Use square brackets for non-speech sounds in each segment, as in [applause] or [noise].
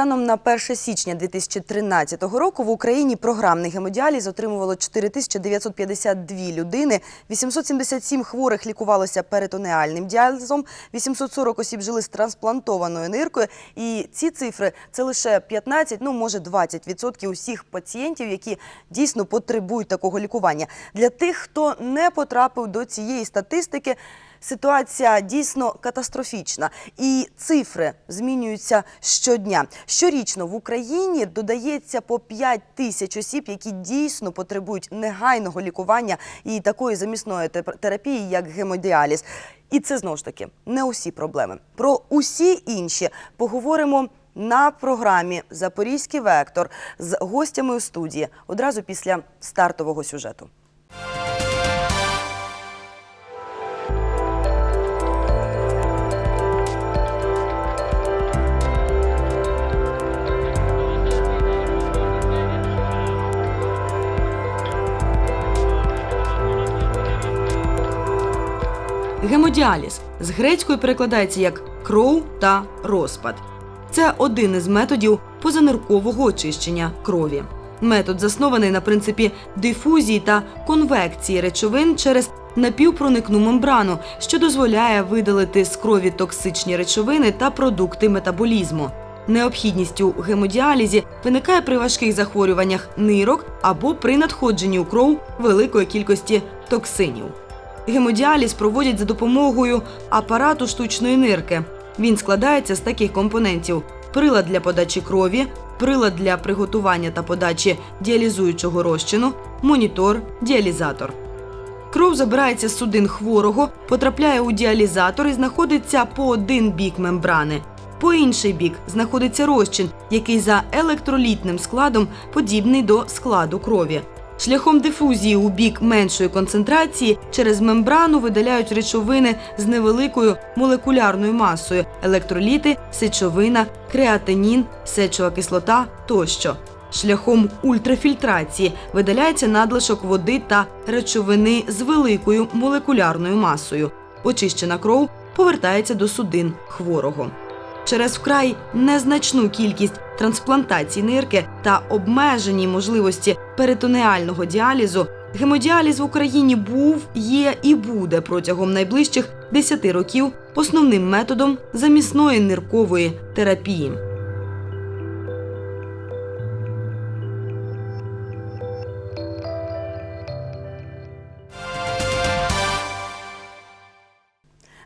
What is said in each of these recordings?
Станом на 1 січня 2013 року в Україні програмний гемодіаліз отримувало 4952 людини, 877 хворих лікувалося перитонеальним діалізом, 840 осіб жили з трансплантованою ниркою. І ці цифри це лише 15, ну може 20% усіх пацієнтів, які дійсно потребують такого лікування. Для тих, хто не потрапив до цієї статистики, Ситуація дійсно катастрофічна, і цифри змінюються щодня. Щорічно в Україні додається по 5 тисяч осіб, які дійсно потребують негайного лікування і такої замісної терапії, як гемодіаліз. І це знову ж таки не усі проблеми. Про усі інші поговоримо. На програмі Запорізький вектор з гостями у студії одразу після стартового сюжету. Гемодіаліз з грецької перекладається як кров та розпад. Це один із методів позаниркового очищення крові. Метод заснований на принципі дифузії та конвекції речовин через напівпроникну мембрану, що дозволяє видалити з крові токсичні речовини та продукти метаболізму. Необхідність у гемодіалізі виникає при важких захворюваннях нирок або при надходженні у кров великої кількості токсинів. Гемодіаліз проводять за допомогою апарату штучної нирки. Він складається з таких компонентів: прилад для подачі крові, прилад для приготування та подачі діалізуючого розчину, монітор, діалізатор. Кров забирається з судин хворого, потрапляє у діалізатор і знаходиться по один бік мембрани. По інший бік знаходиться розчин, який за електролітним складом подібний до складу крові. Шляхом дифузії у бік меншої концентрації через мембрану видаляють речовини з невеликою молекулярною масою електроліти, сечовина, креатинін, сечова кислота тощо. Шляхом ультрафільтрації видаляється надлишок води та речовини з великою молекулярною масою. Очищена кров повертається до судин хворого. Через вкрай незначну кількість трансплантацій нирки та обмежені можливості перитонеального діалізу, гемодіаліз в Україні був, є і буде протягом найближчих 10 років основним методом замісної ниркової терапії.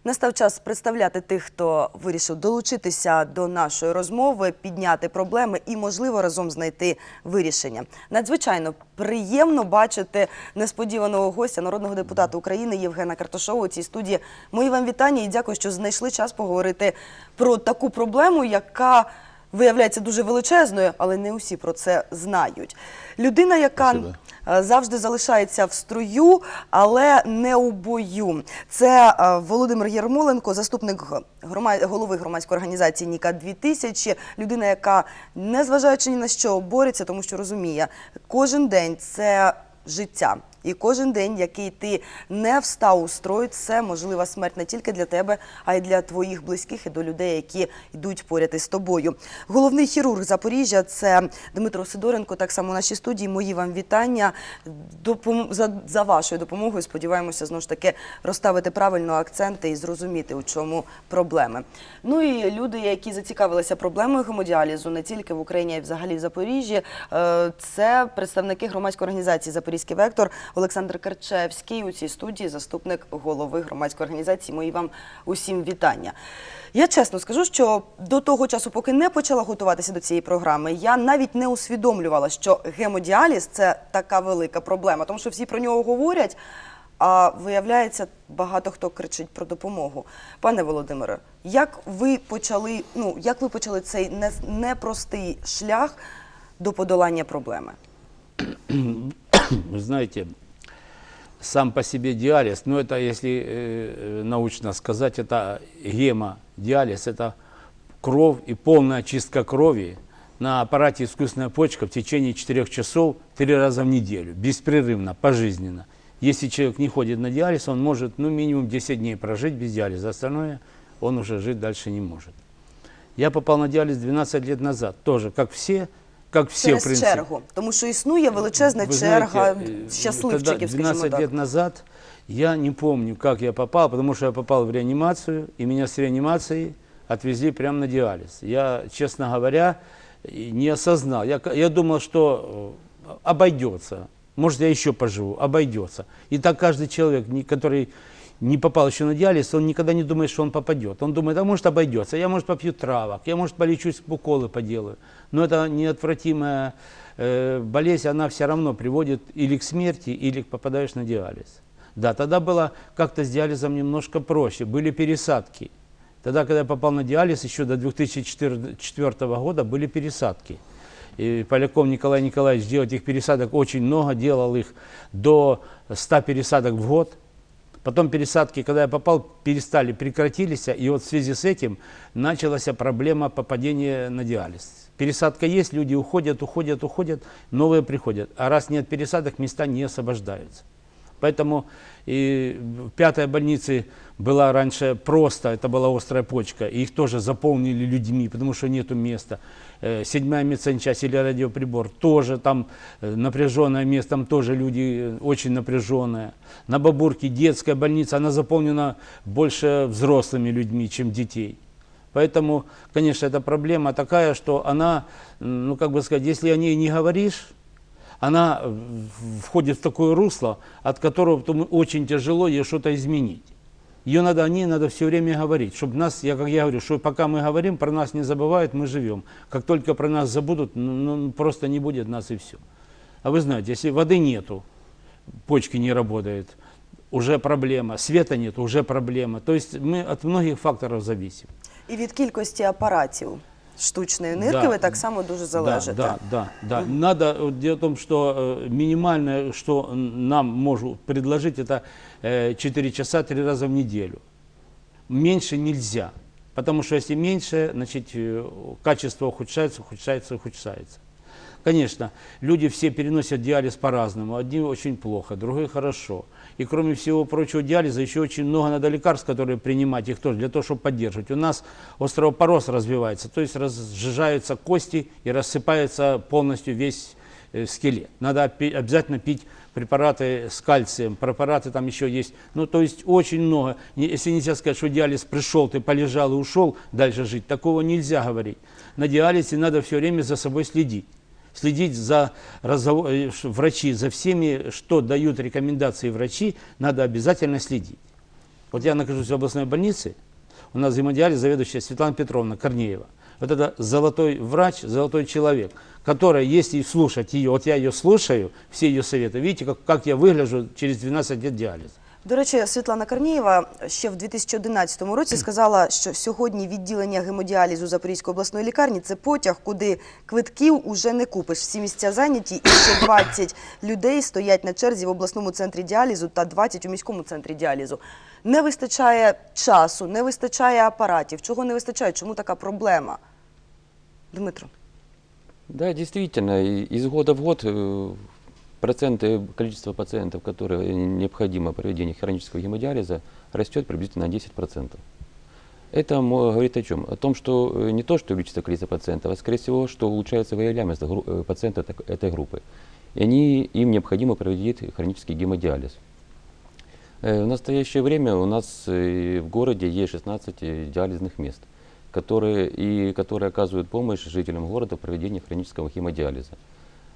Настав час представляти тих, хто вирішив долучитися до нашої розмови, підняти проблеми і, можливо, разом знайти вирішення. Надзвичайно приємно бачити несподіваного гостя, народного депутата України Євгена Картошова у цій студії. Мої вам вітання і дякую, що знайшли час поговорити про таку проблему, яка виявляється дуже величезною, але не усі про це знають. Людина, яка Спасибо. е, завжди залишається в строю, але не у бою. Це е, Володимир Єрмоленко, заступник голови громадської організації Ніка 2000 людина, яка, незважаючи ні на що, бореться, тому що розуміє, кожен день це життя. І кожен день, який ти не встав у строй, це можлива смерть не тільки для тебе, а й для твоїх близьких і до людей, які йдуть поряд із тобою. Головний хірург Запоріжжя це Дмитро Сидоренко. Так само в нашій студії. Мої вам вітання. Допом... За, вашою допомогою сподіваємося знову ж таки розставити правильно акценти і зрозуміти, у чому проблеми. Ну і люди, які зацікавилися проблемою гемодіалізу не тільки в Україні, а й взагалі в Запоріжжі. е, Це представники громадської організації Запорізький вектор Олександр Карчевський у цій студії, заступник голови громадської організації. Мої вам усім вітання. Я чесно скажу, що до того часу, поки не почала готуватися до цієї програми, я навіть не усвідомлювала, що гемодіаліз це така велика проблема, тому що всі про нього говорять. А виявляється, багато хто кричить про допомогу. Пане Володимире, як ви почали, ну як ви почали цей не- непростий шлях до подолання проблеми? Вы знаете, сам по себе диализ, ну это, если э, научно сказать, это гемодиализ, это кровь и полная очистка крови на аппарате искусственная почка в течение 4 часов три раза в неделю, беспрерывно, пожизненно. Если человек не ходит на диализ, он может ну, минимум 10 дней прожить без диализа, остальное он уже жить дальше не может. Я попал на диализ 12 лет назад, тоже, как все, как все, в Через принципе. чергу, тому що існує величезна Вы черга знаете, э, щасливчиків, тогда, скажімо 12 так. лет назад я не помню, как я попал, потому что я попал в реанимацию, и меня с реанимации отвезли прямо на диализ. Я, честно говоря, и не осознал. Я, к- я думал, что э, обойдется. Может, я еще поживу, обойдется. И так каждый человек, не- который не попал еще на диализ, он никогда не думает, что он попадет. Он думает, а может обойдется, я может попью травок, я может полечусь, уколы поделаю. Но это неотвратимая э, болезнь, она все равно приводит или к смерти, или к попадаешь на диализ. Да, тогда было как-то с диализом немножко проще, были пересадки. Тогда, когда я попал на диализ, еще до 2004 года были пересадки. И Поляков Николай Николаевич делал этих пересадок очень много, делал их до 100 пересадок в год. Потом пересадки, когда я попал, перестали, прекратились, и вот в связи с этим началась проблема попадения на диализ. Пересадка есть, люди уходят, уходят, уходят, новые приходят. А раз нет пересадок, места не освобождаются. Поэтому и в пятой больнице была раньше просто, это была острая почка, и их тоже заполнили людьми, потому что нету места. Э, Седьмая медсанчасть или радиоприбор, тоже там э, напряженное место, там тоже люди э, очень напряженные. На Бабурке детская больница, она заполнена больше взрослыми людьми, чем детей. Поэтому, конечно, эта проблема такая, что она, ну как бы сказать, если о ней не говоришь, она входит в такое русло, от которого потом очень тяжело ей что-то изменить. Ее надо, о ней надо все время говорить, чтобы нас, я как я говорю, что пока мы говорим, про нас не забывают, мы живем. Как только про нас забудут, ну, ну, просто не будет нас и все. А вы знаете, если воды нету, почки не работают, уже проблема, света нет, уже проблема. То есть мы от многих факторов зависим. І від кількості апаратів штучної нирки Да. ви так само дуже залежите. Да, да, да. да. Надо, вот дело в том, что э, минимальное, что нам может предложить, это э, 4 часа 3 раза в неделю. Меньше нельзя. Потому что если меньше, значит, э, качество ухудшается, ухудшается, ухудшается. Конечно, люди все переносят диализ по-разному. Одни очень плохо, другие хорошо. И кроме всего прочего диализа, еще очень много надо лекарств, которые принимать их тоже, для того, чтобы поддерживать. У нас остеопороз развивается, то есть разжижаются кости и рассыпается полностью весь э, скелет. Надо пи- обязательно пить препараты с кальцием, препараты там еще есть. Ну, то есть очень много. Не- Если нельзя сказать, что диализ пришел, ты полежал и ушел дальше жить, такого нельзя говорить. На диализе надо все время за собой следить Следить за разговор- э, врачи, за всеми, что дают рекомендации врачи, надо обязательно следить. Вот я нахожусь в областной больнице, у нас взаимодиализ заведующая Светлана Петровна Корнеева. Вот это золотой врач, золотой человек, которая, если слушать ее, вот я ее слушаю, все ее советы, видите, как, как я выгляжу через 12 лет диализа. До речі, Світлана Корнієва ще в 2011 році сказала, що сьогодні відділення гемодіалізу Запорізької обласної лікарні це потяг, куди квитків уже не купиш. Всі місця зайняті, і ще 20 людей стоять на черзі в обласному центрі діалізу та 20 у міському центрі діалізу. Не вистачає часу, не вистачає апаратів. Чого не вистачає? Чому така проблема? Дмитро. Действительно, и- из года в год э, проценты, количество пациентов, которые необходимо проведение хронического гемодиализа, растет приблизительно на 10%. Это говорит о чем? О том, что э, не то, что увеличится количество пациентов, а скорее всего, что улучшается выявляемость э, пациентов этой группы. И они, им необходимо проводить хронический гемодиализ. Э, В настоящее время у нас в городе есть 16 э, диализных мест, которые, и, которые оказывают помощь жителям города в проведении хронического гемодиализа.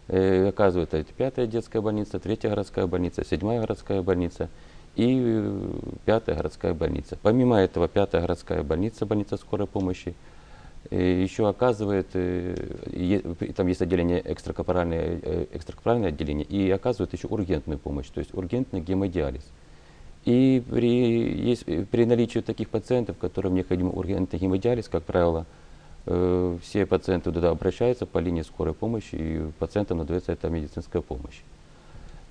Э, Оказывает это пятая детская больница, третья городская больница, седьмая городская больница и э, пятая городская больница. Помимо этого, пятая городская больница, больница скорой помощи, э, еще оказывает, там есть отделение экстракорпоральное, экстракорпоральное отделение, и оказывает еще ургентную помощь, то есть ургентный гемодиализ. И при, есть, при наличии таких пациентов, которым необходим ургентный гемодиализ, как правило, все пациенты туда обращаются по линии скорой помощи, и пациентам надается эта медицинская помощь.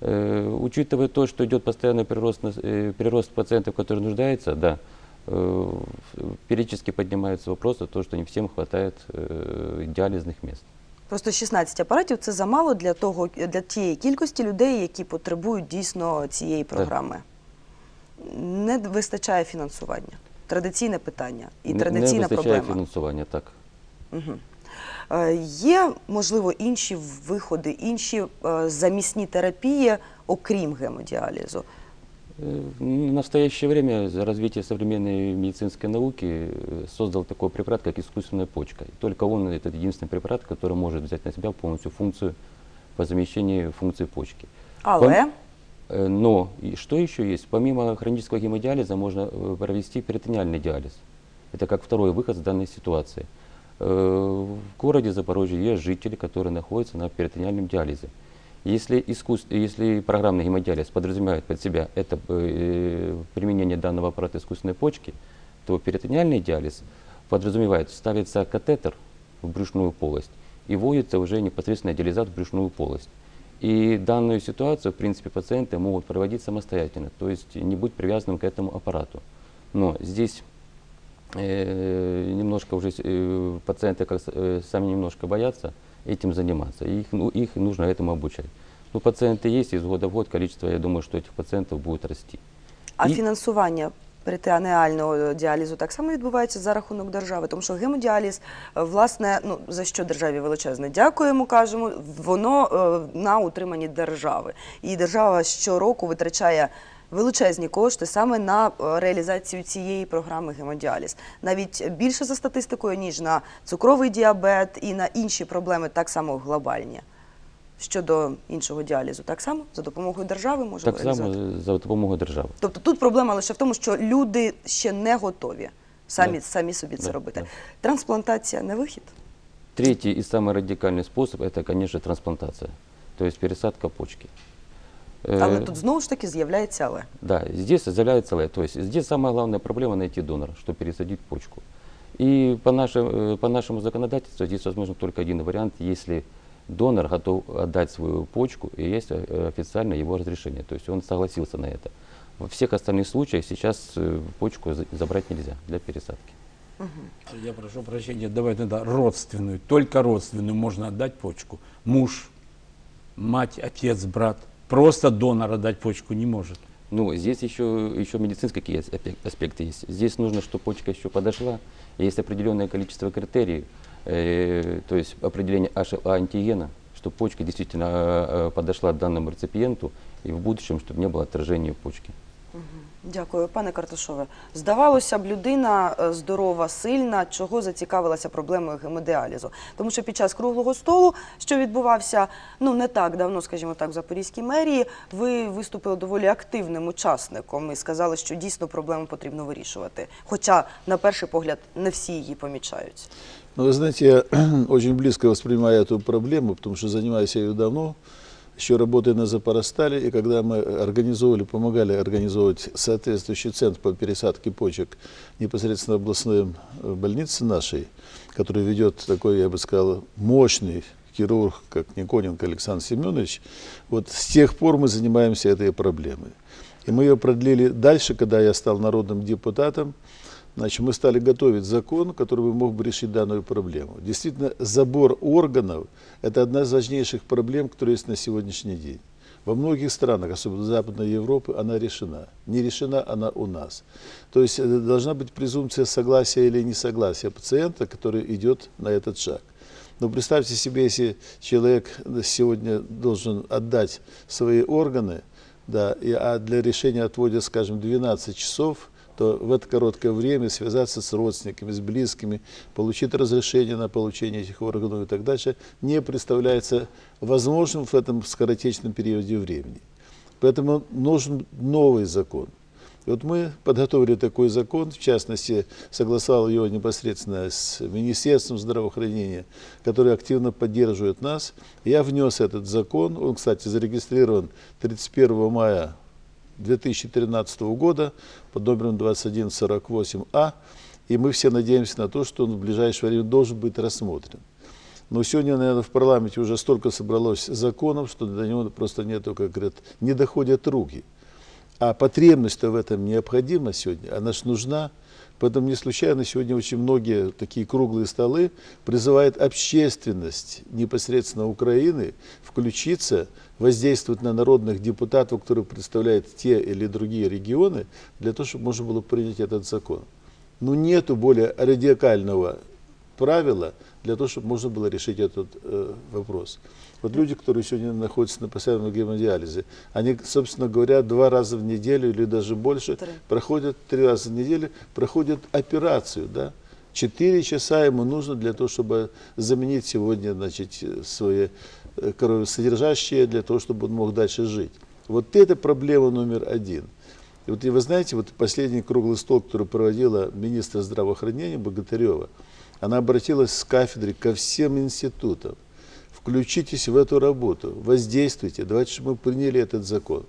Э, Учитывая то, что идет постоянный прирост, нас- э, прирост пациентов, которые нуждаются, да, э, периодически поднимается вопрос о том, что не всем хватает э, диализных мест. Просто 16 апаратів це замало для того для тієї кількості людей, які потребують дійсно цієї програми. Не вистачає фінансування. Традиційне питання і Не- традиційна не вистачає проблема. фінансування, так. Угу. Е, є, можливо, інші виходи, інші е, замісні терапії, окрім гемодіалізу. Э, В настоящее время за развитие современной медицинской науки э, создал такой препарат, как искусственная почка. И только он это единственный препарат, который может взять на себя полностью функцию по замещению функции почки. Але Э, Но и что еще есть? Помимо хронического гемодиализа можно э, провести перитониальный диализ. Это как второй выход с данной ситуации. Э, В городе Запорожье есть жители, которые находятся на перитониальном диализе. Если, искус... Если программный гемодиализ подразумевает под себя это э, применение данного аппарата искусственной почки, то перитониальный диализ подразумевает, ставится катетер в брюшную полость и вводится уже непосредственно диализат в брюшную полость. И данную ситуацию, в принципе, пациенты могут проводить самостоятельно, то есть не быть привязанным к этому аппарату. Но здесь немножко уже э, пациенты как, с- э, сами немножко боятся этим заниматься, и их, ну, их нужно этому обучать. Но пациенты есть, из года в год количество, я думаю, что этих пациентов будет расти. а І- фінансування перитонеального діалізу так само відбувається за рахунок держави, тому що гемодіаліз, е, власне, ну за що державі величезне дякуємо, кажемо, воно е, на утриманні держави. І держава щороку витрачає величезні кошти саме на е, реалізацію цієї програми гемодіаліз. Навіть більше за статистикою, ніж на цукровий діабет і на інші проблеми, так само глобальні. Щодо іншого діалізу, так само за допомогою держави можемо Так само реалізувати. е, за допомогою держави. Тобто тут проблема лише в тому, що люди ще не готові самі, Да. самі собі це Да, робити. да. Трансплантація не вихід. Третий и самый радикальный способ – это, конечно, трансплантация, то есть пересадка почки. Э, Але тут знову ж таки з'являється але. Да, здесь заявляется целое. То есть здесь самая главная проблема найти донора, чтобы пересадить почку. И по, нашим, э, по нашему законодательству здесь возможен только один вариант, если донор готов отдать свою почку и есть э, официально его разрешение. То есть он согласился на это. Во всех остальных случаях сейчас почку за- забрать нельзя для пересадки. Я прошу прощения, давай тогда родственную, только родственную можно отдать почку. Муж, мать, отец, брат. Просто донор отдать почку не может. Ну, здесь еще, еще медицинские какие аспек- аспекты есть. Здесь нужно, чтобы почка еще подошла. Есть определенное количество критериев, э, то есть определение HLA антигена, чтобы почка действительно э, э, подошла данному реципиенту и в будущем, чтобы не было отражения почки. Дякую, пане Карташове. Здавалося б, людина е, здорова, сильна, чого зацікавилася проблемою гемодіалізу. Тому що під час круглого столу, що відбувався ну не так давно, скажімо так, в Запорізькій мерії, ви виступили доволі активним учасником і сказали, що дійсно проблему потрібно вирішувати. Хоча, на перший погляд, не всі її помічають. Ну, вы знаете, я [clears throat] очень близко воспринимаю эту проблему, потому что занимаюсь я ее давно, еще работая на Запоростале, и когда мы организовывали, помогали организовывать соответствующий центр по пересадке почек непосредственно в областной э, больнице нашей, который ведет такой, я бы сказал, мощный хирург, как Никоненко Александр Семенович, вот с тех пор мы занимаемся этой проблемой. И мы ее продлили дальше, когда я стал народным депутатом, Значит, мы стали готовить закон, который бы мог бы решить данную проблему. Действительно, забор органов – это одна из важнейших проблем, которая есть на сегодняшний день. Во многих странах, особенно Западной Европы, она решена. Не решена она у нас. То есть э, должна быть презумпция согласия или несогласия пациента, который идет на этот шаг. Но представьте себе, если человек сегодня должен отдать свои органы, да, и, а для решения отводят, скажем, 12 часов, то в это короткое время связаться с родственниками, с близкими, получить разрешение на получение этих органов и так дальше, не представляется возможным в этом скоротечном периоде времени. Поэтому нужен новый закон. И вот мы подготовили такой закон, в частности, согласовал его непосредственно с Министерством здравоохранения, которое активно поддерживает нас. Я внес этот закон, он, кстати, зарегистрирован 31 мая 2013 года под номером 2148А, и мы все надеемся на то, что он в ближайшее время должен быть рассмотрен. Но сегодня, наверное, в парламенте уже столько собралось законов, что до него просто нету, как говорят, не доходят руки. А потребность-то в этом необходима сегодня, она ж нужна. Поэтому не случайно сегодня очень многие такие круглые столы призывают общественность непосредственно Украины включиться, воздействовать на народных депутатов, которые представляют те или другие регионы, для того, чтобы можно было принять этот закон. Ну, нету более радикального правила для того, чтобы можно было решить этот э, вопрос. Вот люди, которые сегодня находятся на постоянном гемодиализе, они, собственно говоря, два раза в неделю или даже больше Три. проходят, три раза в неделю, проходят операцию, да, Четыре часа ему нужно для того, чтобы заменить сегодня значит, свои э, кровосодержащие, для того, чтобы он мог дальше жить. Вот это проблема номер один. И вот и вы знаете, вот последний круглый стол, который проводила министр здравоохранения Богатырева, она обратилась с кафедры ко всем институтам. Включитесь в эту работу, воздействуйте, давайте, чтобы мы приняли этот закон.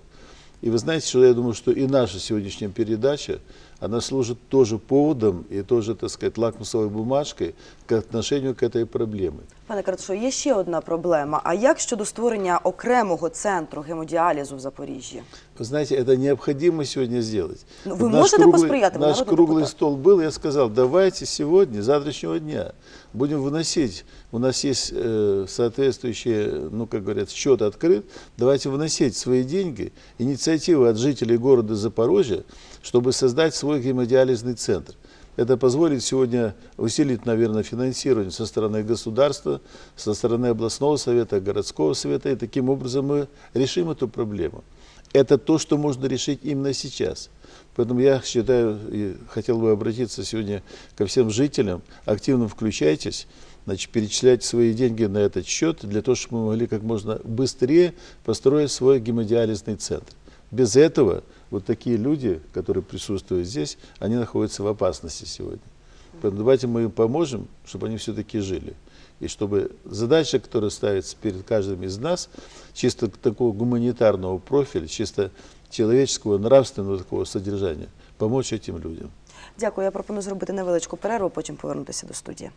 И вы знаете, что я думаю, что и наша сегодняшняя передача, она служит тоже поводом и тоже, так сказать, лакмусовой бумажкой к отношению к этой проблеме. Пане Карташов, є ще одна проблема. А як щодо створення окремого центру гемодіалізу в Запоріжжі? Вы знаете, это необходимо сегодня сделать. Ну, Вот вы наш можете круглый- посприяти, вы Наш народный круглый депутат. стол был, я сказал, давайте сегодня, с завтрашнего дня, будем выносить, у нас есть э, соответствующие, ну, как говорят, счет открыт, давайте выносить свои деньги, инициативы от жителей города Запорожья, чтобы создать свой гемодиализный центр. Это позволит сегодня усилить, наверное, финансирование со стороны государства, со стороны областного совета, городского совета, и таким образом мы решим эту проблему. Это то, что можно решить именно сейчас. Поэтому я считаю и хотел бы обратиться сегодня ко всем жителям. Активно включайтесь, значит, перечисляйте свои деньги на этот счет, для того, чтобы мы могли как можно быстрее построить свой гемодиализный центр. Без этого вот такие люди, которые присутствуют здесь, они находятся в опасности сегодня. Поэтому давайте мы им поможем, чтобы они все-таки жили. И чтобы задача, которая ставится перед каждым из нас, чисто такого гуманитарного профиля, чисто человеческого, нравственного такого содержания, помочь этим людям. Дякую. Я пропоную зробити невеличку перерву, потім повернутися до студії.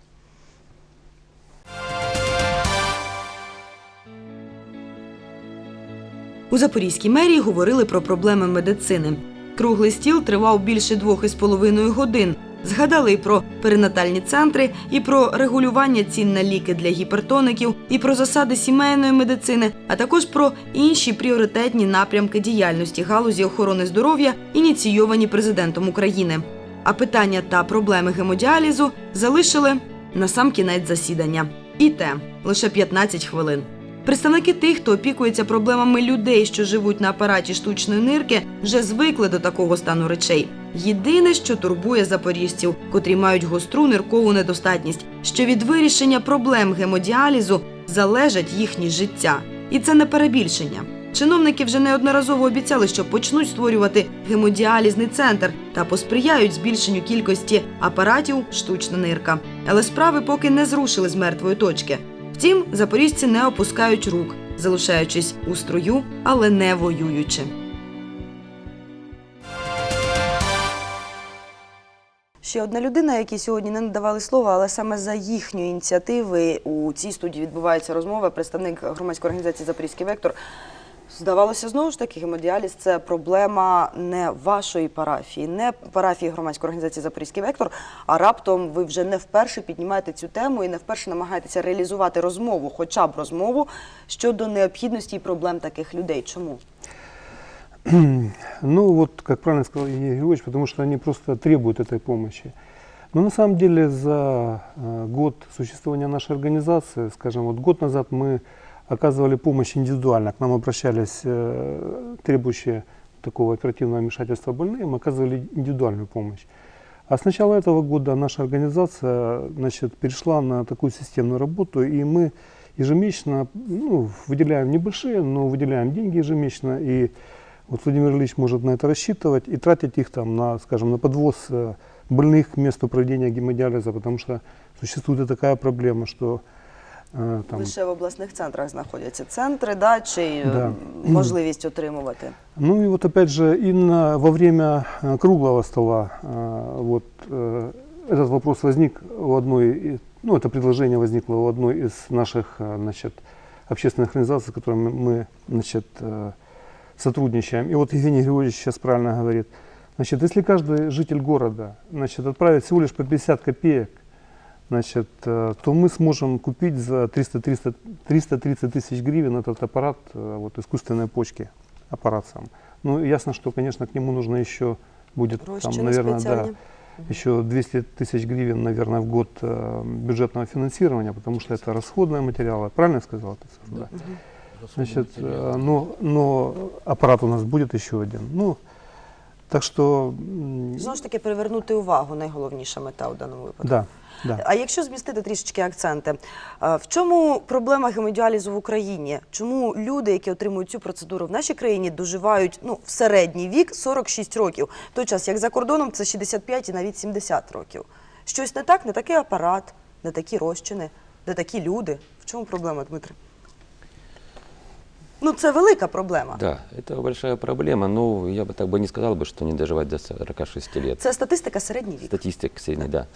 У Запорізькій мерії говорили про проблеми медицини. Круглий стіл тривав більше двох із половиною годин. Згадали і про перинатальні центри, і про регулювання цін на ліки для гіпертоників, і про засади сімейної медицини, а також про інші пріоритетні напрямки діяльності галузі охорони здоров'я, ініційовані президентом України. А питання та проблеми гемодіалізу залишили на сам кінець засідання. І те лише 15 хвилин. Представники тих, хто опікується проблемами людей, що живуть на апараті штучної нирки, вже звикли до такого стану речей. Єдине, що турбує запоріжців, котрі мають гостру ниркову недостатність, що від вирішення проблем гемодіалізу залежать їхні життя. І це не перебільшення. Чиновники вже неодноразово обіцяли, що почнуть створювати гемодіалізний центр та посприяють збільшенню кількості апаратів штучна нирка. Але справи поки не зрушили з мертвої точки. Втім, запорізьці не опускають рук, залишаючись у строю, але не воюючи. Ще одна людина, якій сьогодні не надавали слова, але саме за їхньої ініціативи у цій студії відбувається розмова. Представник громадської організації Запорізький вектор. Здавалося, знову ж таки, гемодіаліз це проблема не вашої парафії, не парафії громадської організації Запорізький вектор. А раптом ви вже не вперше піднімаєте цю тему і не вперше намагаєтеся реалізувати розмову, хоча б розмову щодо необхідності і проблем таких людей. Чому? [clears throat] Ну, вот, как правильно сказал Евгений Григорьевич, потому что они просто требуют этой помощи. Но на самом деле за э, год существования нашей организации, скажем, вот год назад мы оказывали помощь индивидуально. К нам обращались э, требующие такого оперативного вмешательства больные, мы оказывали индивидуальную помощь. А с начала этого года наша организация значит, перешла на такую системную работу, и мы ежемесячно ну, выделяем небольшие, но выделяем деньги ежемесячно, и вот Владимир Ильич может на это рассчитывать и тратить их там на, скажем, на подвоз э, больных к месту проведения гемодиализа, потому что существует и такая проблема, что там, Лише в обласних центрах знаходяться центри, да, чи е, Да. можливість отримувати. Ну и вот опять же, именно во время э, круглого стола э, вот э, этот вопрос возник у одной, и- ну это предложение возникло у одной из наших э, значит, общественных организаций, с которыми мы значит, э, сотрудничаем. И вот Евгений Григорьевич сейчас правильно говорит, значит, если каждый житель города значит, отправит всего лишь по 50 копеек, значит, э, то мы сможем купить за 300-300 330 тысяч гривен этот аппарат э, вот, искусственной почки аппарат сам. Ну, ясно, что, конечно, к нему нужно еще будет, Розчини там, наверное, да, спеціальні. еще 200 тысяч гривен, наверное, в год э, бюджетного финансирования, потому что это расходные материалы. Правильно я сказал эту цифру? Да. Значит, э, но, но аппарат у нас будет еще один. Ну, так что, м, Знову ж таки, привернути увагу найголовніша мета у даному випадку. да, А якщо змістити трішечки акценти, е, в чому проблема гемодіалізу в Україні? Чому люди, які отримують цю процедуру в нашій країні, доживають ну, в середній вік 46 років, той час як за кордоном це 65 і навіть 70 років? Щось не так, не такий апарат, не такі розчини, не такі люди. В чому проблема, Дмитре? Ну, це велика проблема. Да, это большая проблема, но я бы так бы не сказал бы, что не доживать до 46 лет. Це статистика середній вік. Статистика средняя, да.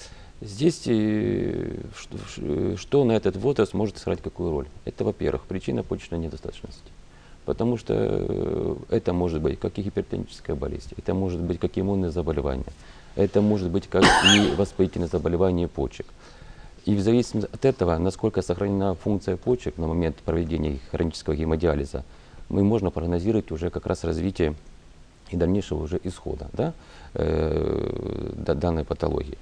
Здесь э, что, ш- что на этот возраст может сыграть какую роль? Это, во-первых, причина почечной недостаточности. Потому что э, это может быть как и гипертоническая болезнь, это может быть как иммунное заболевание, это может быть как и воспалительное заболевание почек. И в зависимости от этого, насколько сохранена функция почек на момент проведения хронического гемодиализа, мы можно прогнозировать уже как раз развитие и дальнейшего уже исхода да, э, да- данной патологии.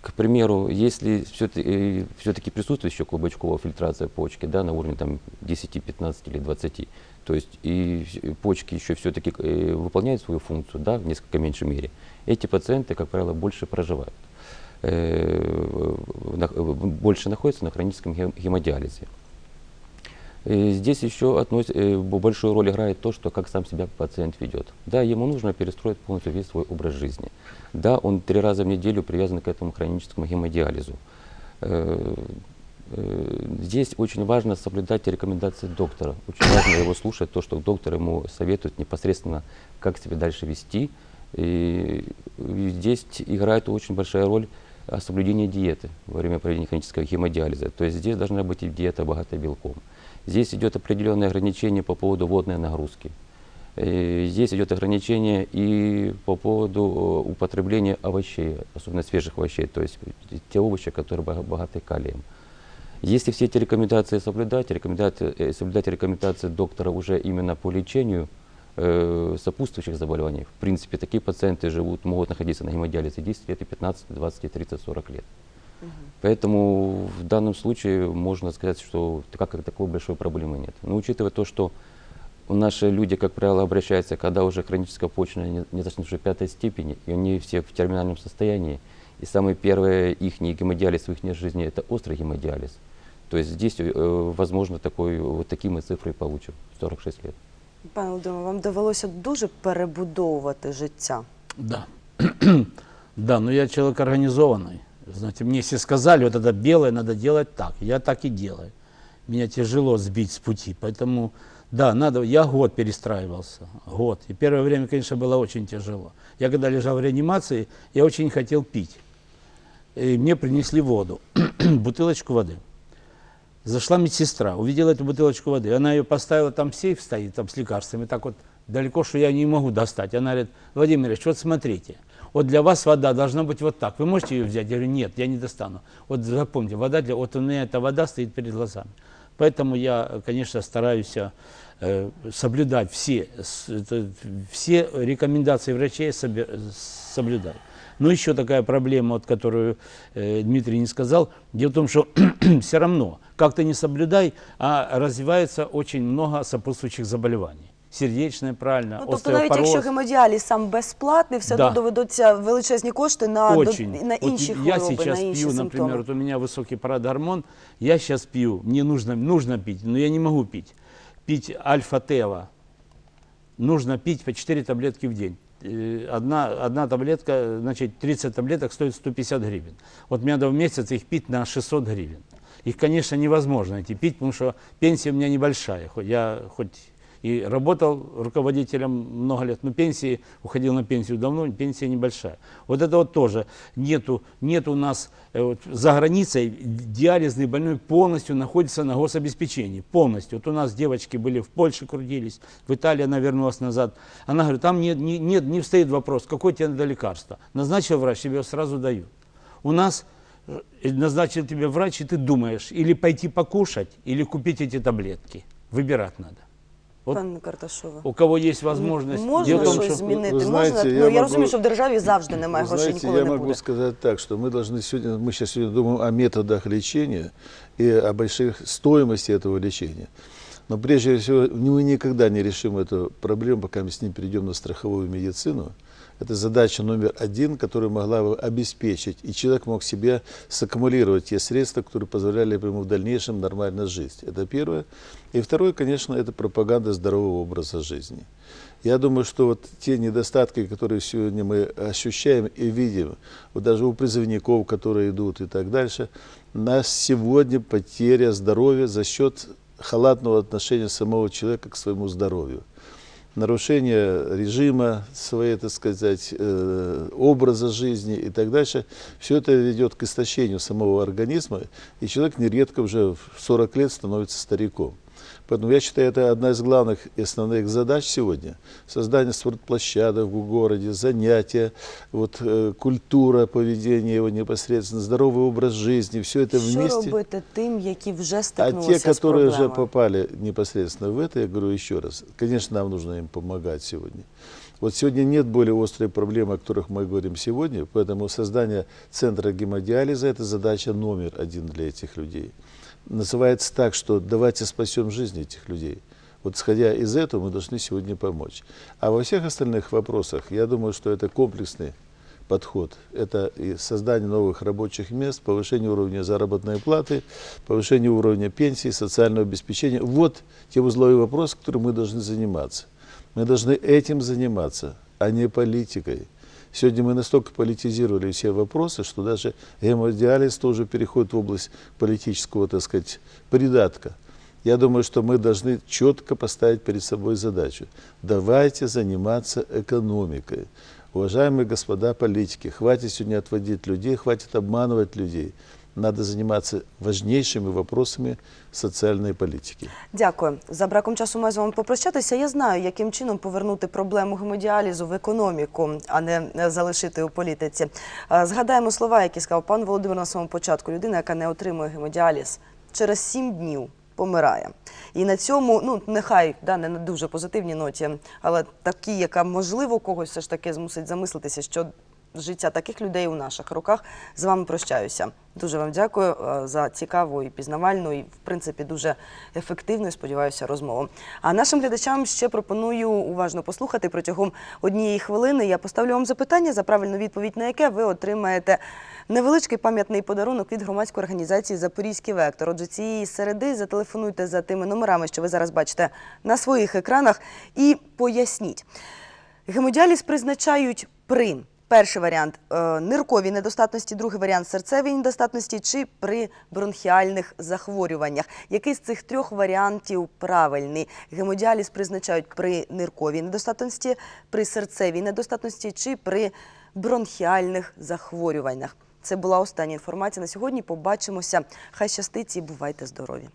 К примеру, если все-таки, все-таки присутствует еще клубочковая фильтрация почки да, на уровне там, 10, 15 или 20, то есть и вс- почки еще все-таки выполняют свою функцию да, в несколько меньшей мере, эти пациенты, как правило, больше проживают, э, на- э, Больше находятся на хроническом гем- гемодиализе. Э, Здесь еще относ- э, большую роль играет то, что как сам себя пациент ведет. Да, ему нужно перестроить полностью весь свой образ жизни. Да, он три раза в неделю привязан к этому хроническому гемодиализу. Э, э, Здесь очень важно соблюдать рекомендации доктора. Очень важно его слушать, то, что доктор ему советует непосредственно, как себя дальше вести. И здесь играет очень большая роль соблюдение диеты во время проведения хронического гемодиализа. То есть здесь должна быть и диета богатая белком. Здесь идет определенное ограничение по поводу водной нагрузки. Э, Здесь идет ограничение и по поводу э, употребления овощей, особенно свежих овощей, то есть те овощи, которые бога- богаты калием. Если все эти рекомендации соблюдать, рекомендации, э, соблюдать рекомендации доктора уже именно по лечению э, сопутствующих заболеваний, в принципе, такие пациенты живут, могут находиться на гемодиализе 10 лет, и 15, 20, и 30, 40 лет. Поэтому в данном случае можно сказать, что как такой большой проблемы нет. Но учитывая то, что наши люди, как правило, обращаются, когда уже хроническая почечная не- недостаточность уже пятой степени, и они все в терминальном состоянии, и самый первый их гемодиализ в их жизни – это острый гемодиализ. То есть здесь, э, возможно, такой, вот такие мы цифры получим в 46 лет. Пане Володимире, вам довелося дуже перебудовувати життя. Да. [clears throat] да, но я человек организованный. Знаете, мне все сказали, вот это белое надо делать так. Я так и делаю. Меня тяжело сбить с пути. Поэтому, да, надо. Я год перестраивался. Год. И первое время, конечно, было очень тяжело. Я когда лежал в реанимации, я очень хотел пить. И мне принесли воду, [clears throat] бутылочку воды. Зашла медсестра, увидела эту бутылочку воды. Она ее поставила, там сейф стоит, там с лекарствами, так вот далеко, что я не могу достать. Она говорит, Владимир Ильич, вот смотрите, вот для вас вода должна быть вот так. Вы можете ее взять? Я говорю, нет, я не достану. Вот запомните, вода для, вот у меня эта вода стоит перед глазами. Поэтому я, конечно, стараюсь э, соблюдать все, все рекомендации врачей собе- соблюдать. Но еще такая проблема, вот, которую э, Дмитрий не сказал. Дело в том, что [clears throat] все равно, как ты не соблюдай, а развивается очень много сопутствующих заболеваний. Сердечное, правильно, Ну, тобто, навіть якщо гемодіаліз сам безплатний, все Да. одно доведуться величезні кошти на, до- Очень. на Вот інші я хвороби, сейчас на інші пью, симптоми. например, вот у меня высокий парадгормон, я сейчас пью, мне нужно, нужно пить, но я не могу пить. Пить альфа-тева. Нужно пить по 4 таблетки в день. Одна, одна таблетка, значит, 30 таблеток стоит 150 гривен. Вот мне надо в месяц их пить на 600 гривен. Их, конечно, невозможно эти пить, потому что пенсия у меня небольшая. Я хоть и работал руководителем много лет, но пенсии, уходил на пенсию давно, пенсия небольшая. Вот это вот тоже. Нету, нет у нас э, вот за границей диализный больной полностью находится на гособеспечении. Полностью. Вот у нас девочки были в Польше крутились, в Италии она вернулась назад. Она говорит, там нет, не, нет, не встает вопрос, какое тебе надо лекарство. Назначил врач, тебе сразу дают. У нас э, назначил тебе врач, и ты думаешь, или пойти покушать, или купить эти таблетки. Выбирать надо. Вот Пане Карташова. у кого есть возможность Можна делать, том, щось що- змінити? ви знаєте, Можна? я ну, я можу- розумію, що в державі завжди немає Вы грошей, знаете, ніколи я не могу буде. сказать так, что мы должны сегодня, мы сейчас сегодня думаем о методах лечения и о больших стоимости этого лечения. Но прежде всего, мы никогда не решим эту проблему, пока мы с ним перейдем на страховую медицину. Это задача номер один, которая могла бы обеспечить, и человек мог себе саккумулировать те средства, которые позволяли бы ему в дальнейшем нормально жить. Это первое. И второе, конечно, это пропаганда здорового образа жизни. Я думаю, что вот те недостатки, которые сегодня мы ощущаем и видим, вот даже у призывников, которые идут и так дальше, нас сегодня потеря здоровья за счет халатного отношения самого человека к своему здоровью. Нарушение режима, своей, так сказать, э, образа жизни и так дальше, все это ведет к истощению самого организма, и человек нередко уже в 40 лет становится стариком. Поэтому я считаю, это одна из главных и основных задач сегодня. Создание спортплощадок в городе, занятия, вот, э, культура поведения его непосредственно, здоровый образ жизни, все это Що вместе. робити тим, які вже А те, которые уже попали непосредственно в это, я говорю еще раз, конечно, нам нужно им помогать сегодня. Вот сегодня нет более острой проблемы, о которых мы говорим сегодня, поэтому создание центра гемодиализа – это задача номер один для этих людей. Называется так, что давайте спасем жизнь этих людей. Вот исходя из этого мы должны сегодня помочь. А во всех остальных вопросах, я думаю, что это комплексный подход. Это и создание новых рабочих мест, повышение уровня заработной платы, повышение уровня пенсии, социального обеспечения. Вот те узловые вопросы, которыми мы должны заниматься. Мы должны этим заниматься, а не политикой. Сегодня мы настолько политизировали все вопросы, что даже гемодиализ тоже переходит в область политического, так сказать, придатка. Я думаю, что мы должны четко поставить перед собой задачу. Давайте заниматься экономикой. Уважаемые господа политики, хватит сегодня отводить людей, хватит обманывать людей. Надо заниматься важнейшими вопросами социальной политики. Дякую. За браком часу маю з вами попрощатися. Я знаю, яким чином повернути проблему гемодіалізу в економіку, а не е, залишити у політиці. Е, Згадаємо слова, які сказав пан Володимир на самому початку. Людина, яка не отримує гемодіаліз, через сім днів помирає. І на цьому, ну нехай да, не на дуже позитивній ноті, але такі, яка можливо когось все ж таки змусить замислитися, що життя таких людей у наших руках. З вами прощаюся. Дуже вам дякую е, за цікаву і пізнавальну, і в принципі дуже ефективну, сподіваюся, розмову. А нашим глядачам ще пропоную уважно послухати протягом однієї хвилини. Я поставлю вам запитання, за правильну відповідь на яке ви отримаєте невеличкий пам'ятний подарунок від громадської організації Запорізький вектор. Отже, цієї середи зателефонуйте за тими номерами, що ви зараз бачите на своїх екранах, і поясніть. Гемодіаліз призначають при перший варіант е, нирковій недостатності, другий варіант серцевій недостатності чи при бронхіальних захворюваннях. Який з цих трьох варіантів правильний? Гемодіаліз призначають при нирковій недостатності, при серцевій недостатності чи при бронхіальних захворюваннях. Це була остання інформація на сьогодні. Побачимося. Хай щастить і бувайте здорові!